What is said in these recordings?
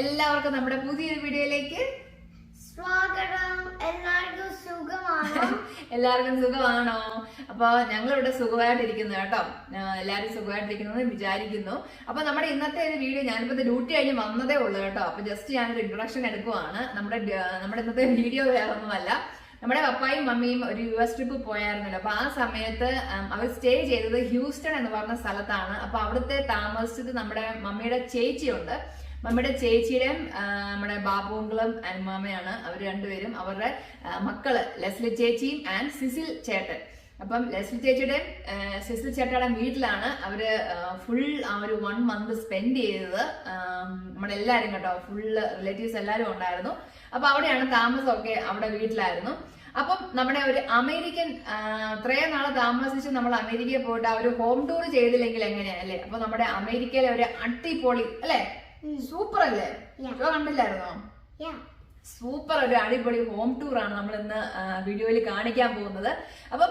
എല്ലാവർക്കും നമ്മുടെ പുതിയൊരു വീഡിയോയിലേക്ക് സ്വാഗതം. എല്ലാവർക്കും സുഖമാണോ? എല്ലാവർക്കും സുഖമാണോ? അപ്പോൾ ഞങ്ങളിവിടെ സുഖമായിട്ടിരിക്കുന്നു കേട്ടോ. എല്ലാവരും സുഖമായിട്ടിരിക്കുന്നു എന്ന് വിചാരിക്കുന്നു. അപ്പൊ നമ്മുടെ ഇന്നത്തെ ഒരു വീഡിയോ ഞാനിപ്പോ ഡ്യൂട്ടി കഴിഞ്ഞ് വന്നതേ ഉള്ളൂ കേട്ടോ. അപ്പൊ ജസ്റ്റ് ഞാനൊരു ഇൻട്രൊഡക്ഷൻ എടുക്കുവാണ്. നമ്മുടെ നമ്മുടെ ഇന്നത്തെ വീഡിയോ വേറെ ഒന്നുമല്ല നമ്മുടെ പപ്പായും മമ്മിയും ഒരു യു എസ് ട്രിപ്പ് പോയായിരുന്നല്ലോ. അപ്പൊ ആ സമയത്ത് അവർ സ്റ്റേ ചെയ്തത് ഹ്യൂസ്റ്റൺ എന്ന് പറഞ്ഞ സ്ഥലത്താണ്. അപ്പൊ അവിടുത്തെ താമസിച്ചത് നമ്മുടെ മമ്മിയുടെ ചേച്ചിയുണ്ട്. മമ്മിയുടെ ചേച്ചിയുടെയും നമ്മുടെ ബാബുങ്കളും അനുമാമയാണ് അവർ രണ്ടുപേരും. അവരുടെ മക്കൾ ലെസ്ലി ചേച്ചിയും ആൻഡ് സിസിൽ ചേട്ടൻ. അപ്പം ലെസ്ലി ചേച്ചിയുടെയും സിസിൽ ചേട്ടയുടെ വീട്ടിലാണ് അവർ ഫുൾ ആ ഒരു വൺ മന്ത് സ്പെൻഡ് ചെയ്തത്. നമ്മുടെ എല്ലാവരും കേട്ടോ ഫുള്ള് റിലേറ്റീവ്സ് എല്ലാവരും ഉണ്ടായിരുന്നു. അപ്പൊ അവിടെയാണ് താമസമൊക്കെ അവിടെ വീട്ടിലായിരുന്നു. അപ്പം നമ്മുടെ ഒരു അമേരിക്കൻ ഇത്രയും നാളെ താമസിച്ച് നമ്മൾ അമേരിക്കയിൽ പോയിട്ട് ആ ഒരു ഹോം ടൂർ ചെയ്തില്ലെങ്കിൽ എങ്ങനെയാണ് അല്ലേ? അപ്പൊ നമ്മുടെ അമേരിക്കയിലെ ഒരു അടിപൊളി അല്ലേ? സൂപ്പർ അല്ലേ കണ്ടില്ലായിരുന്നോ. സൂപ്പർ ഒരു അടിപൊളി ഹോം ടൂർ ആണ് നമ്മൾ ഇന്ന് വീഡിയോയിൽ കാണിക്കാൻ പോകുന്നത്. അപ്പം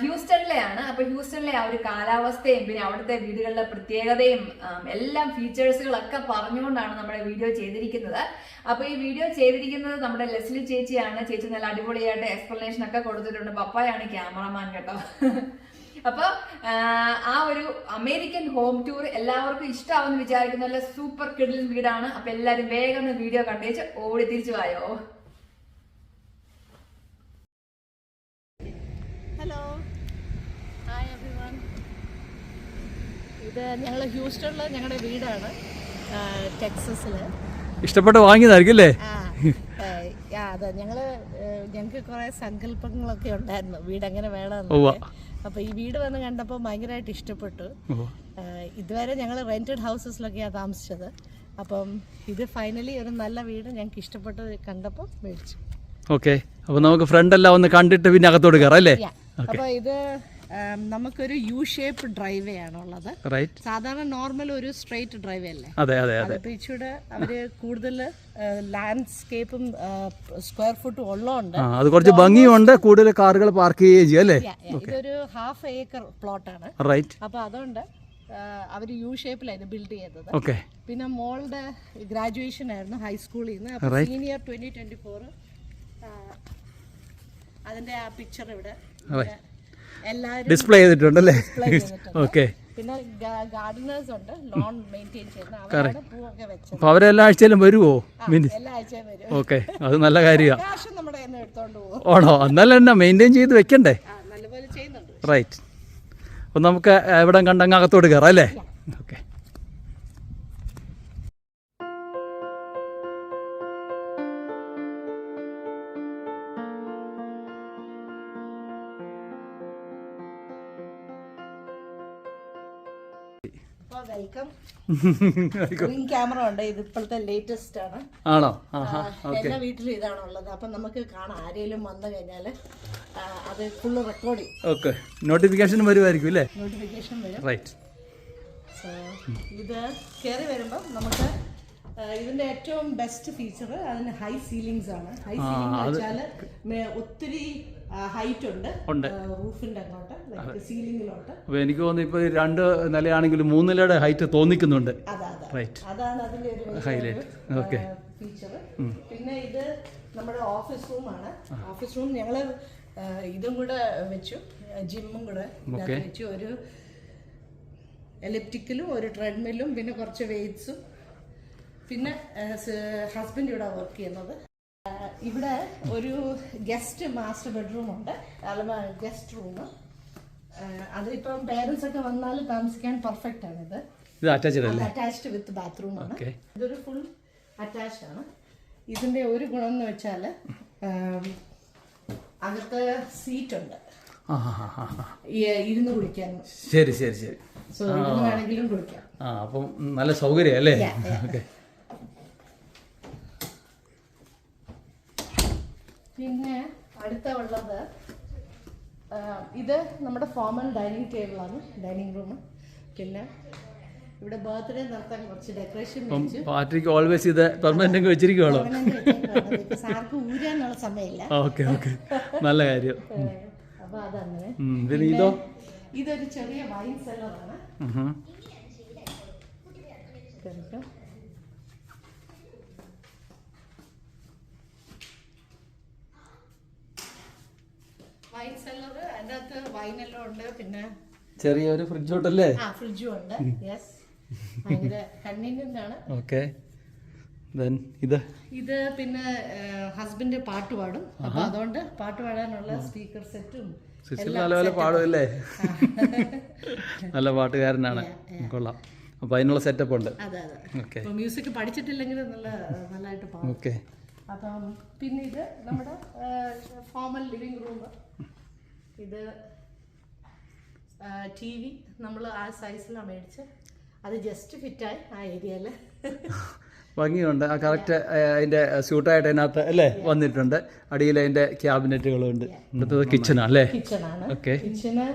ഹ്യൂസ്റ്റണിലെയാണ്. അപ്പൊ ഹ്യൂസ്റ്റണിലെ ആ ഒരു കാലാവസ്ഥയും പിന്നെ അവിടുത്തെ വീടുകളുടെ പ്രത്യേകതയും എല്ലാം ഫീച്ചേഴ്സുകളൊക്കെ പറഞ്ഞുകൊണ്ടാണ് നമ്മുടെ വീഡിയോ ചെയ്തിരിക്കുന്നത്. അപ്പൊ ഈ വീഡിയോ ചെയ്തിരിക്കുന്നത് നമ്മുടെ ലെസ്ലി ചേച്ചിയാണ്. ചേച്ചി നല്ല അടിപൊളിയായിട്ട് എക്സ്പ്ലനേഷൻ ഒക്കെ കൊടുത്തിട്ടുണ്ട്. പപ്പായാണ് ക്യാമറമാൻ കേട്ടോ. അപ്പൊ ആ, ഒരു അമേരിക്കൻ ഹോം ടൂർ എല്ലാവർക്കും ഇഷ്ടമാവെന്ന് വിചാരിക്കുന്ന നല്ല സൂപ്പർ കിഡിൽ വീടാണ്. അപ്പൊ എല്ലാരും വേഗം വീഡിയോ കണ്ടേച്ച് ഓടി തിരിച്ചു പോയോ ഹലോ ഹായ് എവ്രിവൺ ഇത് ഞങ്ങൾ ഹ്യൂസ്റ്റണിൽ ഞങ്ങളുടെ വീടാണ്. ടെക്സസിൽ ഇഷ്ടപ്പെട്ട് വാങ്ങിയതായിരിക്കും അല്ലേ? അതെ. ഞങ്ങൾ ഞങ്ങൾക്ക് കുറേ സങ്കല്പങ്ങളൊക്കെ ഉണ്ടായിരുന്നു. വീട് അങ്ങനെ വേണമെന്ന് അപ്പൊ ഈ വീട് വന്ന് കണ്ടപ്പോൾ ഭയങ്കരമായിട്ട് ഇഷ്ടപ്പെട്ടു. ഇതുവരെ ഞങ്ങൾ റെന്റഡ് ഹൗസസിലൊക്കെയാണ് താമസിച്ചത്. അപ്പം ഇത് ഫൈനലി ഒരു നല്ല വീട് ഞങ്ങൾക്ക് ഇഷ്ടപ്പെട്ടത് കണ്ടപ്പോൾ മേടിച്ചു. ഓക്കെ അപ്പൊ നമുക്ക് ഫ്രണ്ട് എല്ലാം ഒന്ന് കണ്ടിട്ട് പിന്നെ അകത്തോട്ട് കയറാം അല്ലേ? അപ്പൊ ഇത് നമുക്കൊരു യു ഷേപ്പ് ഡ്രൈവേ ആണുള്ളത് സാധാരണ നോർമൽ ഒരു സ്ട്രെയിറ്റ് ഡ്രൈവേ അല്ലേ? അതെ അതെ അതെ. അതിപ്പോ ഇച്ചിരി അവർ കൂടുതൽ ലാൻഡ്സ്കേപ്പും സ്ക്വയർ ഫുട്ടും ഉള്ളതുകൊണ്ട് അത് കുറച്ച് ഭംഗിയുണ്ട്. കൂടുതൽ കാറുകൾ പാർക്ക് ചെയ്യുകയും ചെയ്യും അല്ലേ? ഇതൊരു ഹാഫ് ഏക്കർ പ്ലോട്ടാണ് റൈറ്റ് അപ്പോൾ അതുകൊണ്ട് അവർ യു ഷേപ്പിലായിരുന്നു ബിൽഡ് ചെയ്തത്. ഓക്കെ പിന്നെ മോളുടെ ഗ്രാജുവേഷൻ ആയിരുന്നു ഹൈസ്കൂളിൽ നിന്ന് സീനിയർ ട്വന്റി ട്വന്റി ഫോർ അതിന്റെ ആ പിക്ചർ ഇവിടെ. ഡിസ്പ്ലേ ചെയ്തിട്ടുണ്ട്. അല്ലേ ഓക്കെ പിന്നെ ഗാർഡനേഴ്സ് ഉണ്ട്. ലോൺ മെയിന്റെയിൻ ചെയ്യുന്ന അപ്പോൾ അവരെല്ലാ ആഴ്ചയിലും വരുമോ മീൻ എല്ലാ ആഴ്ചയും വരും. ഓക്കെ അത് നല്ല കാര്യമാണ് ആണോ? എന്നാലും എന്നാ മെയിന്റെയിൻ ചെയ്ത് വെക്കണ്ടേ? റൈറ്റ് അപ്പോൾ നമുക്ക് എവിടെ കണ്ടങ്ങ് അകത്തോട്ട് കയറാം അല്ലേ? ഓക്കെ വെൽക്കം ക്യാമറ ഉണ്ട്. ഇത് ഇപ്പോഴത്തെ ലേറ്റസ്റ്റ് ആണ്. ആണോ? എല്ലാ വീട്ടിലും ഇതാണ് ഉള്ളത്. അപ്പൊ നമുക്ക് കാണാം. ആരെങ്കിലും വന്നു കഴിഞ്ഞാൽ അത് ഫുള്ള് റെക്കോർഡ് ഓക്കെ നോട്ടിഫിക്കേഷൻ വരുമായിരിക്കും അല്ലേ? നോട്ടിഫിക്കേഷൻ വരും. റൈറ്റ് ഇത് കയറി വരുമ്പോൾ നമുക്ക് ഇതിന്റെ ഏറ്റവും ബെസ്റ്റ് ഫീച്ചർ അതിന് ഹൈ സീലിംഗ്സ് ആണ്. ഹൈ സീലിംഗ് വെച്ചാൽ ഒത്തിരി ഹൈറ്റ് ഉണ്ട്. റൂഫിന്റെ അങ്ങോട്ട് സീലിംഗിലോട്ട് എനിക്ക് തോന്നുന്നു ഇപ്പൊ രണ്ട് നിലയാണെങ്കിലും മൂന്ന് നിലയുടെ ഹൈറ്റ് തോന്നിക്കുന്നുണ്ട് റൈറ്റ് അതാണ് അതിന്റെ ഒരു ഹൈലൈറ്റ് ഓക്കെ ഫീച്ചർ പിന്നെ ഇത് നമ്മുടെ ഓഫീസ് റൂമാണ് ഓഫീസ് റൂം ഞങ്ങൾ ഇതും കൂടെ വെച്ചു. ജിമ്മും കൂടെ വെച്ചു. ഒരു എലിപ്റ്റിക്കലും ഒരു ട്രെഡ്മില്ലും പിന്നെ കുറച്ച് വെയ്റ്റ്സും പിന്നെ ഹസ്ബൻഡ് ഇവിടെ വർക്ക് ചെയ്യുന്നത്. ഇവിടെ ഒരു ഗസ്റ്റ് മാസ്റ്റർ ബെഡ്റൂം ഉണ്ട്. ഗസ്റ്റ് റൂം അതിപ്പം പേരൻസ് ഒക്കെ വന്നാൽ താമസിക്കാൻ പെർഫെക്റ്റ് ആണ് ഇത് ഇത് അറ്റാച്ച്ഡ് അല്ലേ അറ്റാച്ച്ഡ് വിത്ത് ബാത്റൂം ആണ്. ഇതൊരു ഫുൾ അറ്റാച്ച്ഡ് ആണ്. ഇതിന്റെ ഒരു ഗുണം എന്ന് വെച്ചാൽ അകത്ത് സീറ്റ് ഉണ്ട്. ഇരുന്ന് കുടിക്കാൻ ശരി ശരി ശരി. സോ വേണമെങ്കിലും കുടിക്കാം ആ അപ്പം നല്ല സൗകര്യം അല്ലേ. ഓക്കെ പിന്നെ അടുത്ത ഉള്ളത് ഇത് നമ്മുടെ ഫോമൽ ഡൈനിങ് ടേബിളാണ് ഡൈനിങ് റൂം പിന്നെ ഇവിടെ ബർത്ത്ഡേ നടത്താൻ കുറച്ച് ഡെക്കറേഷൻ പാട്രിക്ക് ഓൾവേസ് ഇത് പെർമനന്റ് വെച്ചിരിക്കുവാണോ? സാർക്ക് ഊരാനുള്ള സമയമില്ല. ഓക്കെ ഓക്കെ നല്ല കാര്യം. അപ്പൊ അതങ്ങനെ. പിന്നെ ഇതോ? ഇതൊരു ചെറിയ വൈൻ സെല്ലറാണ് അതിന്റെ അകത്ത് വൈനെല്ലാം ഉണ്ട്. പിന്നെ ചെറിയൊരു ഫ്രിഡ്ജ് ഉണ്ടല്ലേ ആ ഫ്രിഡ്ജും ഉണ്ട് യെസ് ഭയങ്കര കൺവീനിയന്റ് ആണ് ഓക്കെ. ദെൻ ഇത്? ഇത് പിന്നെ ഹസ്ബൻഡ് പാട്ട് പാടും. അപ്പൊ അതുകൊണ്ട് പാട്ട് പാടാനുള്ള സ്പീക്കർ സെറ്റും നല്ല പോലെ പാടുമല്ലേ നല്ല പാട്ടുകാരനാണ്. കൊള്ളാം. അപ്പോൾ അതിനുള്ള സെറ്റപ്പ് ഉണ്ട്. ഓക്കെ. മ്യൂസിക് പഠിച്ചിട്ടില്ലെങ്കിൽ നല്ല നല്ലതായിട്ട് പാടും. ഓക്കെ. അപ്പം പിന്നെ ഇത് നമ്മുടെ ഫോമൽ ലിവിംഗ് റൂം ഇത് ടി വി നമ്മൾ ആ സൈസിലാണ് മേടിച്ച്. അത് ജസ്റ്റ് ഫിറ്റായി ആ ഏരിയയിൽ ഭംഗിയുണ്ട്. ആ കറക്റ്റ് അതിന്റെ സ്യൂട്ടായിട്ട് അതിനകത്ത് അല്ലേ? വന്നിട്ടുണ്ട്. അടിയിൽ അതിന്റെ ക്യാബിനറ്റുകളും ഉണ്ട് ഇവിടുത്തെ കിച്ചണാണ് അല്ലേ? കിച്ചണാണ് ഓക്കെ കിച്ചണ്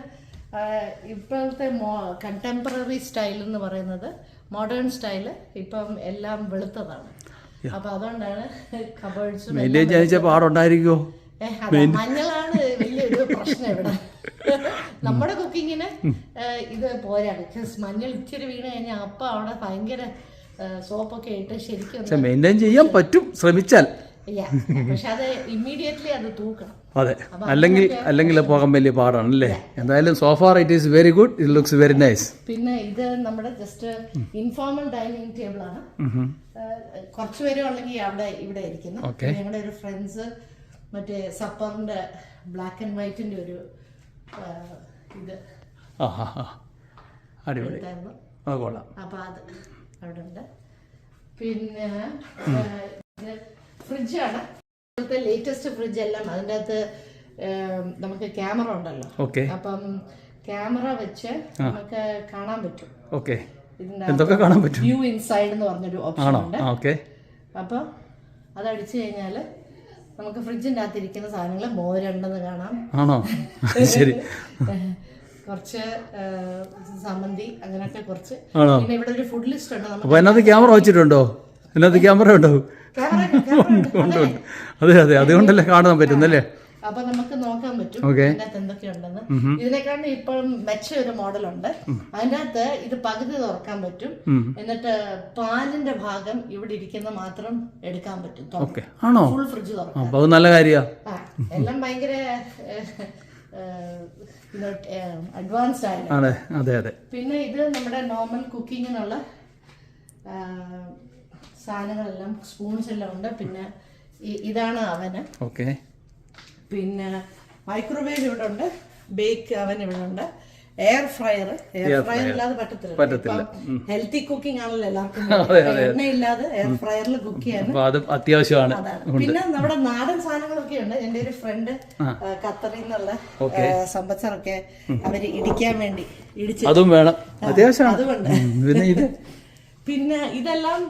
ഇപ്പോഴത്തെ കണ്ടംപററി സ്റ്റൈൽ എന്ന് പറയുന്നത് മോഡേൺ സ്റ്റൈൽ ഇപ്പം എല്ലാം വെളുത്തതാണ്. അപ്പൊ അതുകൊണ്ടാണ് കബേഴ്സ് മെയിന്റെയിൻ പാടുണ്ടായിരിക്കുമോ മഞ്ഞളാണ് വലിയൊരു പ്രശ്നം ഇവിടെ. നമ്മുടെ കുക്കിങ്ങിന് ഇത് പോരാ ബിക്കോസ് മഞ്ഞൾ ഇച്ചിരി വീണ് കഴിഞ്ഞാൽ അപ്പ അവിടെ ഭയങ്കര സോപ്പൊക്കെ ഇട്ട് ശരിക്കും മെയിന്റെയിൻ ചെയ്യാൻ പറ്റും. ശ്രമിച്ചാൽ. അത് ഇമ്മീഡിയറ്റ്ലി അത് തൂക്കണം. അതെ. അല്ലെങ്കിൽ അല്ലെങ്കിൽ പോകാൻ വലിയ പാടാണ് അല്ലേ? എന്തായാലും so far it is very good it looks very nice പിന്നെ ഇത് നമ്മുടെ ജസ്റ്റ് ഇൻഫോർമൽ ഡൈനിങ് ടേബിൾ ആണ്. കുറച്ചുപേരും കുറച്ച് പേര് ഉള്ളെങ്കിൽ അവിടെ ഇവിടെ ഇരിക്കുന്നു. ഞങ്ങളുടെ ഒരു ഫ്രണ്ട്സ് മറ്റേ സപ്പറിന്റെ ബ്ലാക്ക് ആൻഡ് വൈറ്റിന്റെ ഒരു ഇത്. അടിപൊളി. അത് കൊള്ളാം. അപ്പൊ അത് അവിടെ ഉണ്ട്. പിന്നെ ഫ്രിഡ്ജാണ്. ഇപ്പോഴത്തെ ലേറ്റസ്റ്റ് ഫ്രിഡ്ജ് എല്ലാം അതിന്റെ അകത്ത് നമുക്ക് ക്യാമറ ഉണ്ടല്ലോ. അപ്പം ക്യാമറ വെച്ച് നമുക്ക് കാണാൻ പറ്റും. ഓക്കെ. എന്തൊക്കെ കാണാൻ പറ്റും? വ്യൂ ഇൻസൈഡ് എന്ന് പറഞ്ഞൊരു ഓപ്ഷൻ ഉണ്ട്. ഓക്കെ. അപ്പോൾ അതടിച്ചു കഴിഞ്ഞാൽ നമുക്ക് ഫ്രിഡ്ജിന്റെ അകത്ത് ഇരിക്കുന്ന സാധനങ്ങൾ മോരുണ്ടെന്ന് കാണാം. ആണോ? ശരി. കുറച്ച് സമന്തി സമ്മന്തി അങ്ങനെയൊക്കെ കുറച്ച്. പിന്നെ ഇവിടെ ഒരു ഫുഡ് ലിസ്റ്റ് ഉണ്ട്. നമുക്ക് അപ്പോൾ അതിനകത്ത് ക്യാമറ വെച്ചിട്ടുണ്ടോ? അതിനകത്ത് ക്യാമറ ഉണ്ട്? ഉണ്ട് ഉണ്ട്. അതെ. അതെ. അതുകൊണ്ടല്ലേ കാണാൻ പറ്റുന്നല്ലേ? അപ്പൊ നമുക്ക് നോക്കാൻ പറ്റും. ഇതിനകത്ത് എന്തൊക്കെയുണ്ടെന്ന്. ഇതിനെക്കാളും ഇപ്പം മെച്ച ഒരു മോഡലുണ്ട്. അതിനകത്ത് ഇത് പകുതി തുറക്കാൻ പറ്റും. എന്നിട്ട് പാലിന്റെ ഭാഗം ഇവിടെ ഇരിക്കുന്ന മാത്രം എടുക്കാൻ പറ്റും. ആണോ? ഫുൾ ഫ്രിഡ്ജ് തുറക്കാം നല്ല കാര്യമാണ് ആ, എല്ലാം ഭയങ്കര അഡ്വാൻസ്ഡ് ആണ്. അതെ അതെ. പിന്നെ ഇത് നമ്മുടെ നോർമൽ കുക്കിങ്ങിനുള്ള സാധനങ്ങളെല്ലാം സ്പൂൺസ് എല്ലാം ഉണ്ട്. പിന്നെ ഇതാണ് അവന്. ഓക്കെ പിന്നെ മൈക്രോവേവ് ഇവിടെ ഉണ്ട് ബേക്ക് അവൻ ഇവിടെ ഉണ്ട് എയർ ഫ്രയർ എയർ ഫ്രയർ ഇല്ലാതെ പറ്റത്തില്ല. പറ്റത്തില്ല. ഹെൽത്തി കുക്കിംഗ് ആണല്ലോ എല്ലാവർക്കും. എണ്ണ ഇല്ലാതെ എയർ ഫ്രയറിൽ കുക്ക് ചെയ്യാൻ അത് അത്യാവശ്യമാണ്. പിന്നെ നമ്മുടെ നാടൻ സാധനങ്ങളൊക്കെ ഉണ്ട്. എന്റെ ഒരു ഫ്രണ്ട് ഖത്തറിൽ നിന്നുള്ള സമ്പച്ചറൊക്കെ അവർ ഇടിക്കാൻ വേണ്ടി ഇടിച്ചു. അതും വേണം. അത്യാവശ്യം അതുകൊണ്ട് പിന്നെ ഇതെല്ലാം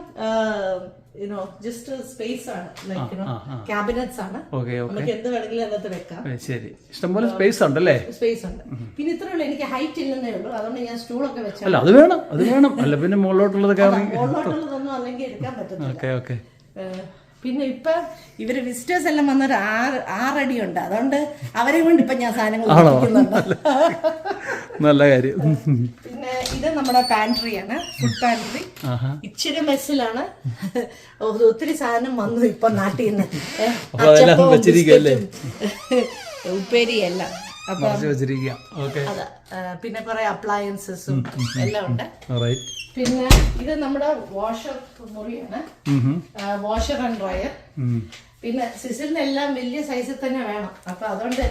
യുനോ ജസ്റ്റ് സ്പേസ് ആണ് ലൈക്ക് ക്യാബിനറ്റ്സ് ആണ്. നമുക്ക് എന്ത് വേണമെങ്കിലും അതിനകത്ത് വെക്കാം. ശരി. ഇഷ്ടംപോലെ സ്പേസ് ഉണ്ടല്ലേ? സ്പേസ് ഉണ്ട്. പിന്നെ ഇത്രേ ഉള്ളൂ എനിക്ക് ഹൈറ്റ് ഇല്ലെന്നേ ഉള്ളൂ. അതുകൊണ്ട് ഞാൻ സ്റ്റൂളൊക്കെ വെച്ചാൽ അല്ല അത് വേണം അത് വേണം. അല്ല പിന്നെ മുകളിലോട്ടുള്ളത് മുകളിലോട്ടുള്ളതൊന്നും അല്ലെങ്കിൽ എടുക്കാൻ പറ്റത്തില്ല. Okay okay. പിന്നെ ഇപ്പൊ ഇവർ വിസിറ്റേഴ്സ് എല്ലാം വന്നൊരു ആറ് ആറടി ഉണ്ട് അതുകൊണ്ട് അവരെ കൊണ്ട് ഇപ്പൊ ഞാൻ സാധനങ്ങൾ. നല്ല കാര്യം. ഇത് നമ്മുടെ പാൻട്രി ആണ്. ഫുഡ് പാൻട്രി ഇച്ചിരി മെസ്സിലാണ് ഒത്തിരി സാധനം വന്നു ഇപ്പൊ നാട്ടിൽ നിന്ന് ആ, പിന്നെ കുറെ അപ്ലയൻസസും എല്ലാം ഉണ്ട്. പിന്നെ ഇത് നമ്മുടെ വാഷർ മുറിയാണ്. വാഷർ ആൻഡ് ഡ്രയർ പിന്നെ സിസിലിനെല്ലാം വലിയ സൈസിൽ തന്നെ വേണം. അപ്പൊ അതുകൊണ്ട്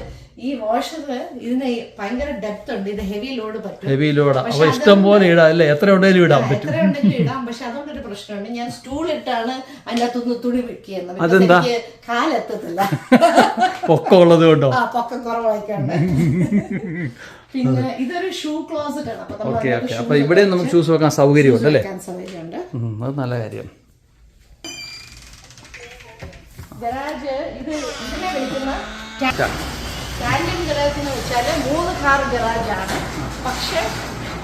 ഈ വാഷറിൽ ഇതിന് ഭയങ്കര ഡെപ്ത് ഉണ്ട്. ഇത് ഹെവി ലോഡ് പറ്റും. ഹെവി ലോഡ് അപ്പൊ ഇഷ്ടം പോലെ ഇടാം. അല്ലേ? എത്ര ഉണ്ടെങ്കിലും ഇടാൻ പറ്റും. എത്ര ഉണ്ടെങ്കിലും ഇടാം. പക്ഷെ അതുകൊണ്ടൊരു പ്രശ്നമുണ്ട്. ഞാൻ സ്റ്റൂൾ ഇട്ടാണ് അതിന്റെ അകത്തുനിന്ന് തുണി വിൽക്കുന്നത്? എനിക്ക് കാലെത്തത്തില്ല. പൊക്കം ഉള്ളത് കൊണ്ടോ? ആ പൊക്കം കുറവായിക്കാണ്ട്. പിന്നെ ഇതൊരു ഷൂ ക്ലോസറ്റ് ആണ്. അപ്പൊ ഇവിടെ നമുക്ക് ഷൂസ് വെക്കാൻ സൗകര്യമുണ്ട് അല്ലേ? അത് നല്ല കാര്യം. ഗരാജ് ഇത് ഇതിനെ വിളിക്കുന്ന സ്റ്റാൻഡിംഗ് ഗരാജ് എന്ന് വെച്ചാൽ മൂന്ന് കാർ ഗരാജാണ് പക്ഷെ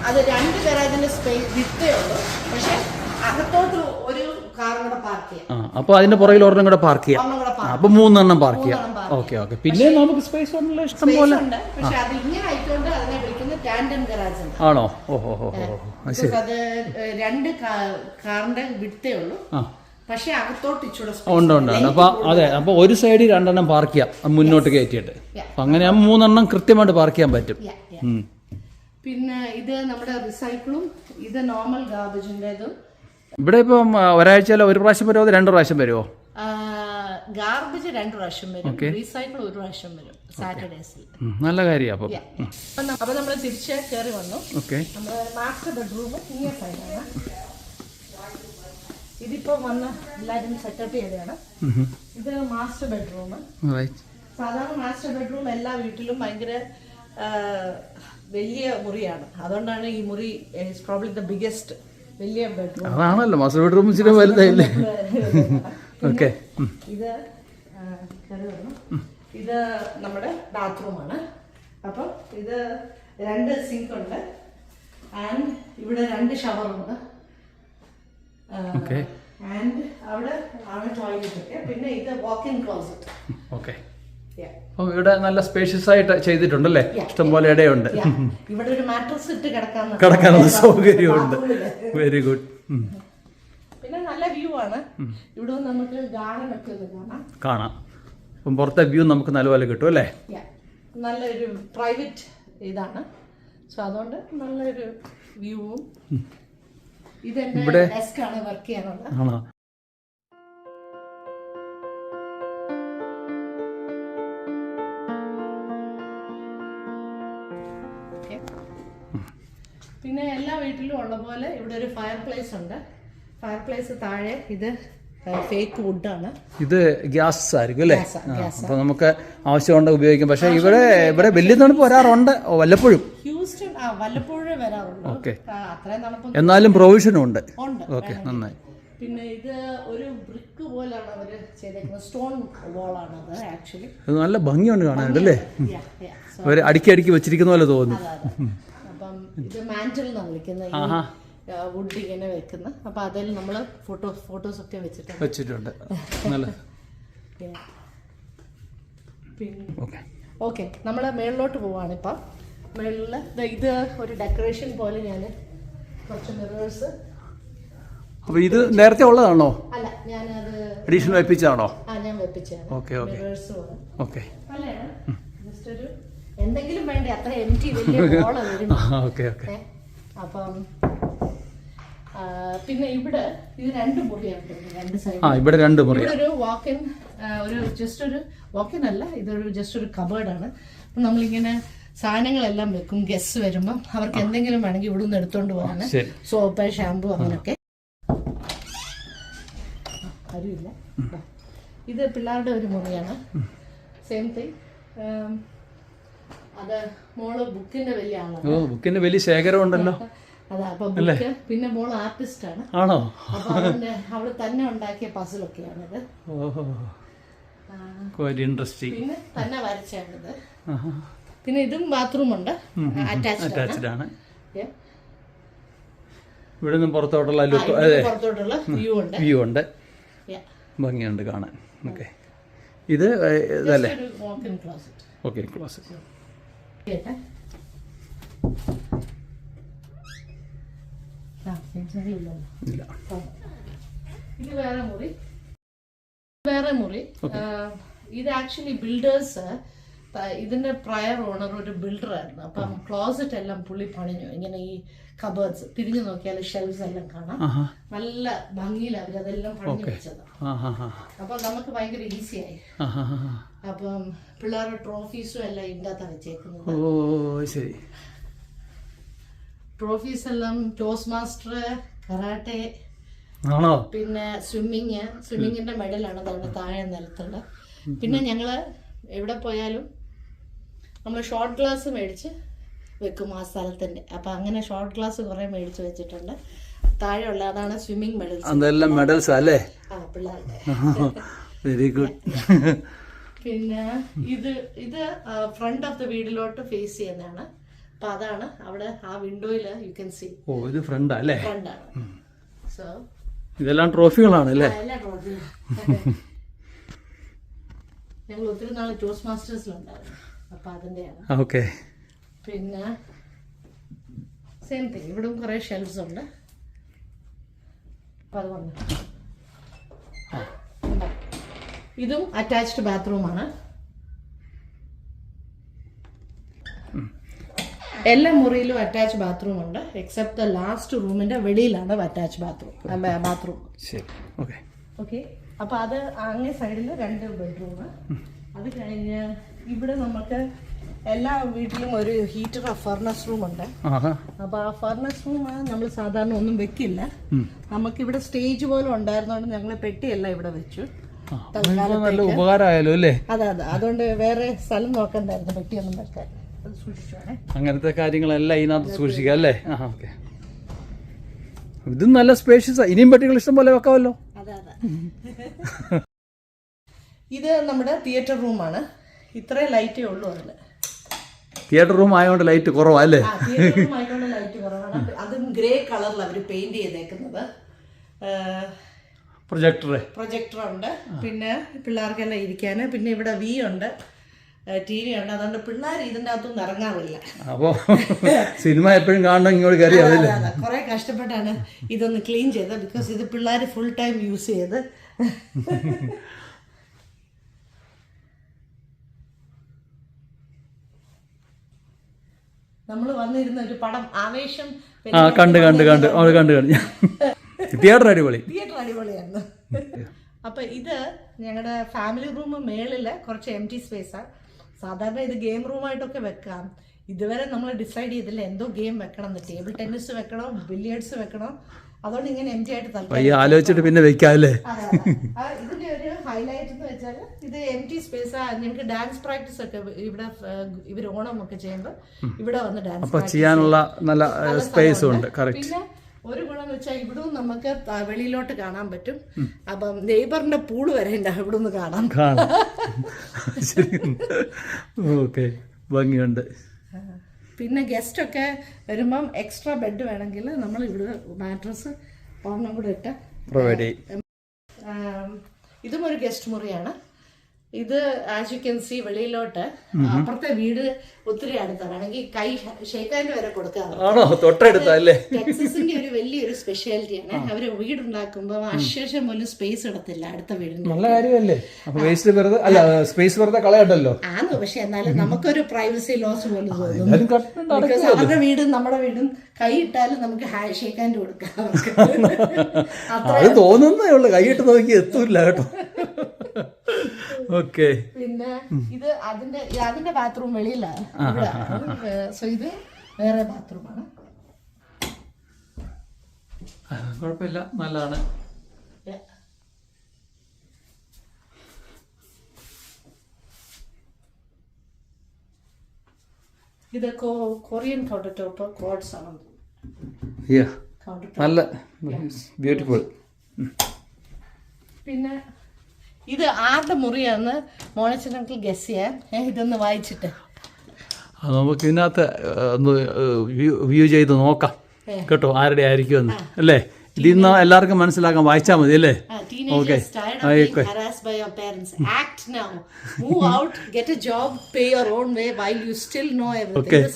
അത് രണ്ട് ഗരാജിന്റെ സ്പേസ് വിത്തേ ഉള്ളൂ. പക്ഷെ അകത്തോട്ട് ഒരു കാറും കൂടെ പാർക്ക് ചെയ്യാം. അപ്പൊ അതിന്റെ പുറകിൽ ഒരെണ്ണം കൂടെ പാർക്ക് ചെയ്യാം. അപ്പൊ മൂന്നെണ്ണം പാർക്ക് ചെയ്യാം. ഓക്കെ ഓക്കെ പിന്നെ നമുക്ക് സ്പേസ് ഉണ്ടല്ലോ ഇഷ്ടം പോലെ. പക്ഷെ അത് ഇങ്ങനെ ആയിക്കൊണ്ട് അതിനെ വിളിക്കുന്ന ടാൻഡം ഗരാജ് ആണോ? ഓഹോ ഓഹോ അത് രണ്ട് കാറിന്റെ വിട്ടേ ഉള്ളൂ. ആ. പക്ഷെ അകത്തോട്ട് ഉണ്ട് ഉണ്ട് ഉണ്ട്. അപ്പോൾ അതെ അപ്പോൾ ഒരു സൈഡിൽ രണ്ടെണ്ണം പാർക്ക് ചെയ്യാം. മുന്നോട്ട് കയറ്റിയിട്ട്. അപ്പം അങ്ങനെ ആ മൂന്നെണ്ണം കൃത്യമായിട്ട് പാർക്ക് ചെയ്യാൻ പറ്റും. പിന്നെ ഇത് നമ്മുടെ റിസൈക്കിളും ഇത് നോർമൽ ഗാർബേജിന്റെതും ഇവിടെ ഇപ്പം ഒരാഴ്ചയിലോ ഒരു പ്രാവശ്യം വരുമോ അതോ രണ്ട് പ്രാവശ്യം വരുമോ ഗാർബേജ് രണ്ട് പ്രാവശ്യം വരും. റീസൈക്കിൾ ഒരു പ്രാവശ്യം വരും. സാറ്റർഡേസിൽ നല്ല കാര്യം അപ്പൊ. അപ്പൊ നമ്മൾ തിരിച്ച് കയറി വന്നു. നമ്മുടെ മാസ്റ്റർ ബെഡ്റൂം ഇങ്ങനെ സൈഡാണ് ഇതിപ്പോ വന്ന് എല്ലാരും സെറ്റപ്പ് ചെയ്തതാണ്. ഇത് മാസ്റ്റർ ബെഡ്റൂം സാധാരണ മാസ്റ്റർ ബെഡ്റൂം എല്ലാ വീട്ടിലും ഭയങ്കര വലിയ മുറിയാണ്. അതുകൊണ്ടാണ് ഈ മുറി പ്രോബ്ലി ദ ബിഗസ്റ്റ് വലിയ ബെഡ്റൂം അതാണല്ലോ മാസ്റ്റർ ബെഡ്റൂം ഇച്ചിരി വലുതായില്ലേ ഓക്കെ ഇത്. ഇത് നമ്മുടെ ബാത്റൂമാണ് അപ്പം ഇത് രണ്ട് സിങ്ക് ഉണ്ട്. ആൻഡ് ഇവിടെ രണ്ട് ഷവർ ഓക്കെ ആൻഡ് അവിടെ ആണ് ടോയ്ലറ്റ് ഒക്കെ പിന്നെ ഇത് വാക്ക് ഇൻ ക്ലോസറ്റ് ഓക്കെ അപ്പം ഇവിടെ നല്ല സ്പേഷ്യസ് ആയിട്ട് ചെയ്തിട്ടുണ്ടല്ലേ? ഇഷ്ടംപോലെ ഇടയുണ്ട്. ഇവിടെ ഒരു മാട്രസ് ഇട്ട് കിടക്കാൻ കിടക്കാനുള്ള സൗകര്യമുണ്ട്. വെരി ഗുഡ് പിന്നെ നല്ല വ്യൂ ആണ്. ഇവിടെ നമുക്ക് ഗാർഡൻ ഒക്കെ കാണാം. കാണാം. അപ്പം പുറത്തെ വ്യൂ നമുക്ക് നല്ലപോലെ കിട്ടും അല്ലേ. നല്ലൊരു പ്രൈവറ്റ് ഇതാണ്. സോ അതുകൊണ്ട് നല്ലൊരു വ്യൂവും ചെയ്യാനുള്ളത്. ആണോ? പിന്നെ എല്ലാ വീട്ടിലും ഉള്ള പോലെ ഇവിടെ ഒരു ഫയർ പ്ലേസ് ഉണ്ട്. ഫയർ പ്ലേസ് താഴെ ഇത് ഫേക്ക് വുഡാണ് ഇത് ഗ്യാസ് ആയിരിക്കും അല്ലേ? അപ്പൊ നമുക്ക് ആവശ്യമുണ്ട് ഉപയോഗിക്കാം. പക്ഷെ ഇവിടെ ഇവിടെ വലിയ തണുപ്പ് വരാറുണ്ട് വല്ലപ്പോഴും. ഹ്യൂസ്റ്റൺ ആ വല്ലപ്പോഴേ വരാറുണ്ട്. ആ, അത്രയും തണുപ്പ് എന്നാലും പ്രൊവിഷനും ഉണ്ട്. ഉണ്ട്. ഓക്കെ നന്നായി. പിന്നെ ഇത് ഒരു ബ്രിക്ക് പോലാണ് അവർ ചെയ്തേക്കുന്നത്. സ്റ്റോൺ വാളാണ് അത് ആക്ച്വലി അത് നല്ല ഭംഗിയുണ്ട് കാണാനല്ലേ അവർ അവർ അടുക്കി അടുക്കി വെച്ചിരിക്കുന്ന പോലെ തോന്നുന്നു. അപ്പം ഇത് മാന്റൽ എന്നാണ് വിളിക്കുന്നത് ആഹാ. വുഡ് ഇങ്ങനെ വെക്കുന്ന. അപ്പൊ അതിൽ നമ്മൾ ഫോട്ടോ ഫോട്ടോസ് ഒക്കെ വെച്ചിട്ടുണ്ട്. വെച്ചിട്ടുണ്ട്. നല്ല. പിന്നെ ഓക്കെ ഓക്കെ നമ്മൾ മേളിലോട്ട് പോവാണ് മേളിൽ ഇത് ഒരു ഡെക്കറേഷൻ പോലെ ഞാൻ കുറച്ച് മിറേഴ്സ് അപ്പൊ ഇത് നേരത്തെ ഉള്ളതാണോ? അല്ല ഞാനത് അഡീഷണൽ വെപ്പിച്ചതാണോ? ആ ഞാൻ വെപ്പിച്ചാണ് ഓക്കെ ഓക്കെ. Mirrors okay. നല്ലതാണ് ജസ്റ്റ് ഒരു എന്തെങ്കിലും വേണ്ടേ? അത്ര എം ടി വലിയ അപ്പം പിന്നെ ഇവിടെ ഇത് രണ്ട് മുറിയാണ് രണ്ട് സൈഡ് ആ ഇവിടെ രണ്ട് മുറി. ഒരു വാക്കിൻ ഒരു ജസ്റ്റ് ഒരു വാക്കിൻ അല്ല ഇതൊരു ജസ്റ്റ് ഒരു കബേർഡാണ് അപ്പം നമ്മളിങ്ങനെ സാധനങ്ങളെല്ലാം വെക്കും. ഗസ്റ്റ് വരുമ്പം അവർക്ക് എന്തെങ്കിലും വേണമെങ്കിൽ ഇവിടെ നിന്ന് എടുത്തോണ്ട് പോകാണ് സോപ്പ് ഷാമ്പു അങ്ങനെയൊക്കെ ആരുമില്ല. ഇത് പിള്ളേരുടെ ഒരു മുറിയാണ്. സെയിം തിങ് അത് മോൾ ബുക്കിന്റെ വലിയ ആളാണ്. ഓ ബുക്കിന്റെ വലിയ ശേഖരം ഉണ്ടല്ലോ. അതാ അപ്പൊ ബുക്ക് പിന്നെ മോൾ ആർട്ടിസ്റ്റ് ആണ്. ആണോ? അവൾ തന്നെ ഉണ്ടാക്കിയ പസിലൊക്കെയാണിത്. ഓഹോ. ഇൻട്രസ്റ്റിംഗ് പിന്നെ തന്നെ വരച്ചാണിത് പിന്നെ ഇതും ബാത്റൂം ഉണ്ട് അറ്റാച്ച്ഡ് ആണ്. ഇവിടെ നിന്നും പുറത്തോട്ടുള്ള ലുക്ക് പുറത്തോട്ടുള്ള വ്യൂ ഉണ്ട്. വ്യൂ ഉണ്ട്. ഭംഗിയുണ്ട് കാണാൻ. ഓക്കെ ഇത് ഇതല്ലേ. ഓക്കെ ക്ലോസ് കേട്ടെ ആ, ഇല്ലല്ലോ. ഇല്ല. ഇത് വേറെ മുറി. വേറെ മുറി. ഇത് ആക്ച്വലി ബിൽഡേഴ്സ് ഇതിന്റെ പ്രയർ ഓണർ ഒരു ബിൽഡറായിരുന്നു അപ്പം ക്ലോസറ്റ് എല്ലാം പുള്ളി പണിഞ്ഞു. ഇങ്ങനെ ഈ കബേർഡ്സ് തിരിഞ്ഞു നോക്കിയാൽ ഷെൽഫ്സ് എല്ലാം കാണാം. നല്ല ഭംഗിയിൽ അതെല്ലാം പണിഞ്ഞു വെച്ചത്. അപ്പൊ നമുക്ക് ഭയങ്കര ഈസിയായി അപ്പം പിള്ളേരുടെ ട്രോഫീസും എല്ലാം ഇതിന്റെ വെച്ചേക്കുന്നത്. ഓ ശരി. ട്രോഫീസ് എല്ലാം ടോസ് മാസ്റ്റർ കറാട്ടെ ആണോ? പിന്നെ സ്വിമ്മിങ് സ്വിമ്മിങ്ങിന്റെ മെഡലാണ് അവിടെ താഴെ നിലത്തുള്ള പിന്നെ ഞങ്ങൾ എവിടെ പോയാലും നമ്മൾ ഷോർട്ട് ഗ്ലാസ് മേടിച്ച് വെക്കും ആ സ്ഥലത്തിന്റെ. അപ്പം അങ്ങനെ ഷോർട്ട് ഗ്ലാസ് കുറേ മേടിച്ച് വെച്ചിട്ടുണ്ട്. താഴെയുള്ള അതാണ് സ്വിമ്മിങ് മെഡൽസ് അതെല്ലാം മെഡൽസ് അല്ലേ? ആ പിള്ളേരുടെ. വെരി ഗുഡ് പിന്നെ ഇത് ഇത് ഫ്രണ്ട് ഓഫ് ദ വീടിലോട്ട് ഫേസ് ചെയ്യുന്നതാണ്. അപ്പൊ അതാണ് അവിടെ ആ വിൻഡോയിൽ യു കെൻ സി ഓ ഇത് ഫ്രണ്ട് അല്ലേ? ഫ്രണ്ടാണ് സോ ഇതെല്ലാം ട്രോഫികളാണ് അല്ലേ? ഞങ്ങൾ ഒത്തിരി നാൾ ടോസ്റ്റ് മാസ്റ്റേഴ്സിലുണ്ടായിരുന്നു അപ്പൊ ഓക്കെ. പിന്നെ സെയിം തിങ് ഇവിടെ കുറേ ഷെൽഫ്സ് ഉണ്ട്. അപ്പൊ അതുകൊണ്ട് ഇതും. അറ്റാച്ച്ഡ് ബാത്റൂമാണ് എല്ലാ മുറിയിലും അറ്റാച്ച് ബാത്റൂം ഉണ്ട്. എക്സെപ്റ്റ് ദ ലാസ്റ്റ് റൂമിന്റെ വെളിയിലാണ് attach bathroom bathroom okay. Okay അപ്പൊ അത് അങ്ങേ സൈഡിൽ രണ്ട് ബെഡ്റൂം അത് കഴിഞ്ഞ് ഇവിടെ നമുക്ക് എല്ലാ വീട്ടിലും ഒരു ഹീറ്റർ ഫർണസ് റൂം ഉണ്ട്. അപ്പൊ ആ ഫർണസ് റൂം നമ്മൾ സാധാരണ ഒന്നും വെക്കില്ല. നമുക്ക് ഇവിടെ സ്റ്റേജ് പോലെ ഉണ്ടായിരുന്നോണ്ട് ഞങ്ങൾ പെട്ടിയല്ല ഇവിടെ വെച്ചു. നല്ല ഉപകാരമായാലോ അല്ലേ? അതെ അതെ. അതുകൊണ്ട് വേറെ സ്ഥലം നോക്കണ്ടായിരുന്നു പെട്ടിയൊന്നും വെക്കാൻ. അങ്ങനത്തെ കാര്യങ്ങളെല്ലാം ഇതിനകത്ത് സൂക്ഷിക്കാം അല്ലേ? ആ ഓക്കെ. ഇതും നല്ല സ്പേഷ്യസ് ഇനിയും പെട്ടികൾ ഇഷ്ടം പോലെ വെക്കാമല്ലോ. ഇത് നമ്മുടെ തിയേറ്റർ റൂമാണ് ഇത്രയും ലൈറ്റേ ഉള്ളൂ അതിൽ തിയേറ്റർ റൂം ആയതുകൊണ്ട് ലൈറ്റ് കുറവാ അല്ലേ ആയതുകൊണ്ട് ലൈറ്റ് കുറവാണ്. അതും ഗ്രേ കളറിൽ അവർ പെയിന്റ് ചെയ്തേക്കുന്നത്. പ്രൊജക്ടർ പ്രൊജക്ടർ ഉണ്ട് പിന്നെ പിള്ളേർക്കെല്ലാം ഇരിക്കാൻ പിന്നെ ഇവിടെ വി ഉണ്ട്. ടി വി ഉണ്ട്. അതുകൊണ്ട് പിള്ളേർ ഇതിന്റെ അകത്തൊന്നും ഇറങ്ങാറില്ല. അപ്പോ സിനിമ എപ്പോഴും കാണണം ഇങ്ങോട്ട് കയറി അതില്ലേ കുറെ കഷ്ടപ്പെട്ടാണ് ഇതൊന്ന് ക്ലീൻ ചെയ്തത്. ബിക്കോസ് ഇത് പിള്ളേർ ഫുൾ ടൈം യൂസ് ചെയ്ത്. നമ്മൾ വന്നിരുന്ന ഒരു പടം ആവേശം ആ കണ്ട് കണ്ട് കണ്ട്. അവൾ കണ്ട് കണ്ട്. തിയേറ്റർ അടിപൊളി. തിയേറ്റർ അടിപൊളിയായിരുന്നു. അപ്പൊ ഇത് ഞങ്ങളുടെ ഫാമിലി റൂം മേളിൽ കുറച്ച് എം ടി സ്പേസാണ് സാധാരണ ഇത് ഗെയിം റൂമായിട്ടൊക്കെ വെക്കാം. ഇതുവരെ നമ്മൾ ഡിസൈഡ് ചെയ്തില്ല എന്തോ ഗെയിം വെക്കണം ടേബിൾ ടെന്നീസ് വെക്കണോ ബില്ലിയേഡ്സ് വെക്കണോ? അതുകൊണ്ട് ഇങ്ങനെ എം ടി ആയിട്ട് ആലോചിച്ചിട്ട് പിന്നെ വെക്കാം അല്ലേ ഹൈലൈറ്റ് എന്ന് വെച്ചാൽ ഇത് എം ടി സ്പേസ് ഞങ്ങൾക്ക് ഡാൻസ് പ്രാക്ടീസ് ഒക്കെ ഇവിടെ ഇവർ ഓണം ഒക്കെ ചെയ്യുമ്പോൾ ഇവിടെ വന്ന് ഡാൻസ് അപ്പൊ ചെയ്യാനുള്ള നല്ല സ്പേസ് ഉണ്ട് കറക്റ്റ് പിന്നെ ഒരു ഗുണം എന്ന് വെച്ചാൽ ഇവിടും നമുക്ക് വെളിയിലോട്ട് കാണാൻ പറ്റും. അപ്പം നെയ്ബറിന്റെ പൂൾ വരെ ഉണ്ട് ഇവിടെ നിന്ന് കാണാം. ഓക്കെ. ഭംഗിയുണ്ട്. പിന്നെ ഗസ്റ്റ് ഒക്കെ വരുമ്പം എക്സ്ട്രാ ബെഡ് വേണമെങ്കിൽ നമ്മൾ ഇവിടെ മാട്രസ് ഓണം കൂടെ ഇട്ട് പ്രൊവൈഡ് ചെയ്യും. ഇതും ഒരു ഗസ്റ്റ് മുറിയാണ്. ഇത് ആസ് യു കെൻ സി വെളിയിലോട്ട് അപ്പുറത്തെ വീട് ഒത്തിരി അടുത്താണ്. കൈ ഷേക്ക് ഹാൻഡ് വരെ കൊടുക്കാറുണ്ട്. ടെക്സസിന്റെ ഒരു വലിയൊരു സ്പെഷ്യാലിറ്റിയാണ് അവർ വീടുണ്ടാക്കുമ്പോൾ അശേഷം പോലും സ്പേസ് ഇടത്തില്ല അടുത്ത വീടിന് നല്ല കാര്യമല്ലേ? വേസ്റ്റ് വെറുതെ അല്ല സ്പേസ് വെറുതെ കളയണ്ടല്ലോ? ആന്ന് പക്ഷെ എന്നാലും നമുക്കൊരു പ്രൈവസി ലോസ് പോലും തോന്നുന്നു അവരുടെ വീടും നമ്മുടെ വീടും കൈ ഇട്ടാലും നമുക്ക് ഷേക്ക് ഹാൻഡ് കൊടുക്കാം അത് തോന്നുന്നേ ഉള്ളു. കൈ ഇട്ട് നോക്കി എത്തൂല്ല കേട്ടോ. ഓക്കെ. പിന്നെ ഇത് അതിന്റെ അതിന്റെ ബാത്റൂം വെളിയിലാണ് സോ ഇത് വേറെ ബാത്റൂമാണ് കുഴപ്പമില്ല. നല്ലതാണ്. ഇത് കൊറിയൻ കൗണ്ടർ ടോപ്പ് കോഡ്സ് ആണ് നല്ല ബ്യൂട്ടിഫുൾ പിന്നെ ഇത് ആരുടെ മുറിയാന്ന് മോണച്ചനക്ക് ഗസ് ചെയ്യാൻ ഞാൻ ഇതൊന്ന് വായിച്ചിട്ട്. അത് നമുക്ക് ഇതിനകത്ത് ഒന്ന് വ്യൂ ചെയ്ത് നോക്കാം. കേട്ടോ ആരുടെ ആയിരിക്കുമെന്ന്. അല്ലേ? ഇതിൽ നിന്ന് എല്ലാവർക്കും മനസ്സിലാക്കാൻ വായിച്ചാൽ മതി അല്ലേ? ഓക്കെ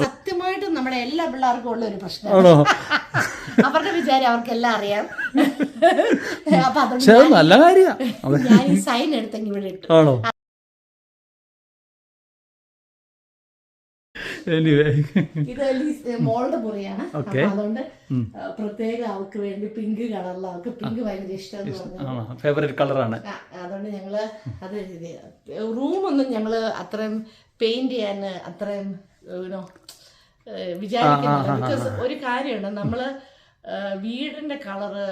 സത്യമായിട്ടും നമ്മുടെ എല്ലാ പിള്ളേർക്കും ഉള്ള ഒരു പ്രശ്നമാണ്. അവരുടെ വിചാരം അവർക്കെല്ലാം അറിയാം. അപ്പൊ അതുകൊണ്ട് നല്ല കാര്യമാണ് ഞാൻ ഈ സൈൻ എടുത്തെങ്കിൽ ഇവിടെ ഇട്ടു. ആണോ? എനിവേ ഇത് മോളുടെ മുറിയാണ്. അതുകൊണ്ട് പ്രത്യേകം അവൾക്ക് വേണ്ടി പിങ്ക് കളറിൽ അവൾക്ക് പിങ്ക് ഭയങ്കര ഇഷ്ടം എന്ന് പറഞ്ഞു ആണോ? ഫേവറേറ്റ് കളറാണ് അതുകൊണ്ട് ഞങ്ങൾ അത് റൂമൊന്നും ഞങ്ങൾ അത്രയും പെയിന്റ് ചെയ്യാൻ അത്രയും വിചാരിക്കുന്നില്ല. ബിക്കോസ് ഒരു കാര്യമുണ്ട്. നമ്മൾ വീടിന്റെ കളറ്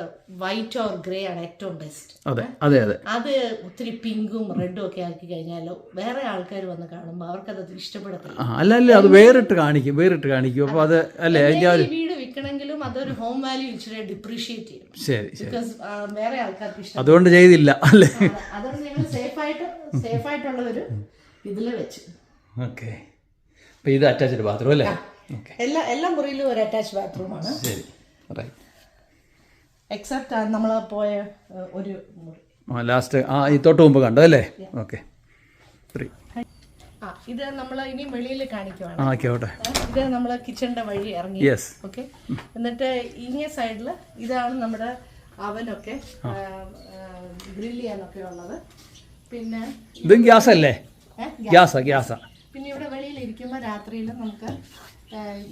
വൈറ്റ് ഓർ ഗ്രേ ആണ് ഏറ്റവും ബെസ്റ്റ് അതെ അതെ അതെ. അത് ഒത്തിരി പിങ്കും റെഡും ഒക്കെ ആക്കി കഴിഞ്ഞാൽ വേറെ ആൾക്കാർ വന്ന് കാണുമ്പോൾ അവർക്കത് ഇഷ്ടപ്പെടത്തില്ല. ആ അല്ല അല്ലേ അത് വേറിട്ട് കാണിക്കും വേറിട്ട് കാണിക്കും. അപ്പോൾ അത് അല്ലേ അതിന്റെ ആ വീട് വിൽക്കണമെങ്കിലും അതൊരു ഹോം വാല്യൂ ഇച്ചിരി ഡിപ്രീഷിയേറ്റ് ചെയ്യും ശരി ബിക്കോസ് വേറെ ആൾക്കാർക്ക് ഇഷ്ടം. അതുകൊണ്ട് ചെയ്തില്ല അല്ലേ? അതെ, അതുകൊണ്ട് ഞങ്ങൾ സേഫ് ആയിട്ട് സേഫ് ആയിട്ടുള്ള ഒരു ഇതിൽ വെച്ച്. ഓക്കെ. അപ്പോൾ ഇത് അറ്റാച്ച്ഡ് ബാത്റൂം അല്ലേ? എല്ലാ എല്ലാ മുറിയിലും ഒരു അറ്റാച്ച് ബാത്റൂമാണ് ശരി. റൈറ്റ് എക്സെപ്റ്റ് നമ്മൾ പോയ ഒരു ലാസ്റ്റ് ആ ഈ തൊട്ട് മുമ്പ് കണ്ടോ അല്ലേ? ഓക്കെ ത്രീ ഇത് നമ്മൾ ഇനി വെളിയിൽ കാണിക്കുവാണ്. ഇത് നമ്മൾ കിച്ചണിന്റെ വഴി ഇറങ്ങി. ഓക്കെ എന്നിട്ട് ഇങ്ങേ സൈഡിൽ ഇതാണ് നമ്മുടെ അവനൊക്കെ ഗ്രില്ല് ചെയ്യാനൊക്കെ ഉള്ളത്. പിന്നെ ഇതും ഗ്യാസ് അല്ലേ ഗ്യാസ് ഗ്യാസാ. ഗ്യാസാ പിന്നെ ഇവിടെ വെളിയിൽ ഇരിക്കുമ്പോൾ രാത്രിയിൽ നമുക്ക്